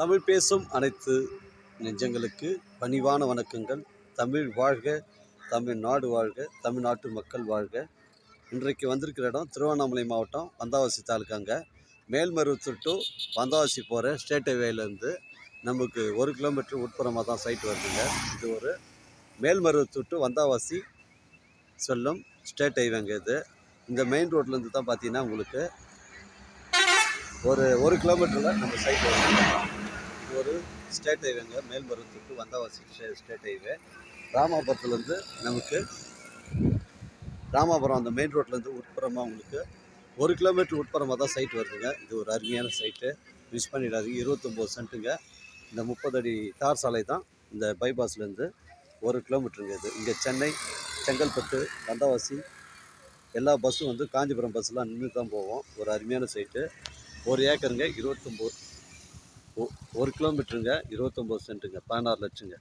தமிழ் பேசும் அனைத்து நெஞ்சங்களுக்கு பணிவான வணக்கங்கள். தமிழ் வாழ்க தமிழ்நாடு வாழ்க தமிழ்நாட்டு மக்கள் வாழ்க. இன்றைக்கு வந்திருக்கிற இடம் திருவண்ணாமலை மாவட்டம் வந்தாவாசி தாலுக்காங்க. மேல்மருவத்தூர் டு வந்தாவாசி போகிற ஸ்டேட் ஹைவேலேருந்து நமக்கு ஒரு கிலோமீட்டர் உட்புறமாக தான் சைட் வருதுங்க. இது ஒரு மேல்மருவத்தூர் டு வந்தாவாசி செல்லும் ஸ்டேட் ஹைவேங்க இது. இந்த மெயின் ரோட்லேருந்து தான் பார்த்தீங்கன்னா உங்களுக்கு ஒரு ஒரு கிலோமீட்டரில் நம்ம சைட் வருது ஒரு ஸ்டேட் ஹைவேங்க மேல்மருவத்தூர் வந்தவாசி வந்தாவாசி ஸ்டேட் ஹைவே ராமாபுரத்துலேருந்து நமக்கு ராமாபுரம் அந்த மெயின் ரோட்லேருந்து உட்புறமாக உங்களுக்கு ஒரு கிலோமீட்டர் உட்புறமாக தான் சைட் வருதுங்க. இது ஒரு அருமையான சைட்டு மிஸ் பண்ணிடாதீங்க. இருபத்தொம்போது சென்ட்டுங்க இந்த முப்பது அடி தார் சாலை தான் இந்த பைபாஸ்லேருந்து ஒரு கிலோமீட்டருங்க இது. இங்கே சென்னை செங்கல்பட்டு வந்தாவாசி எல்லா பஸ்ஸும் வந்து காஞ்சிபுரம் பஸ்ஸெலாம் நின்று தான் போவோம். ஒரு அருமையான சைட்டு ஒரு ஏக்கருங்க இருபத்தொம்போது ஒரு கிலோமீட்டருங்க இருபத்தொம்போது சென்ட்டுங்க பதினாறு லட்சங்க.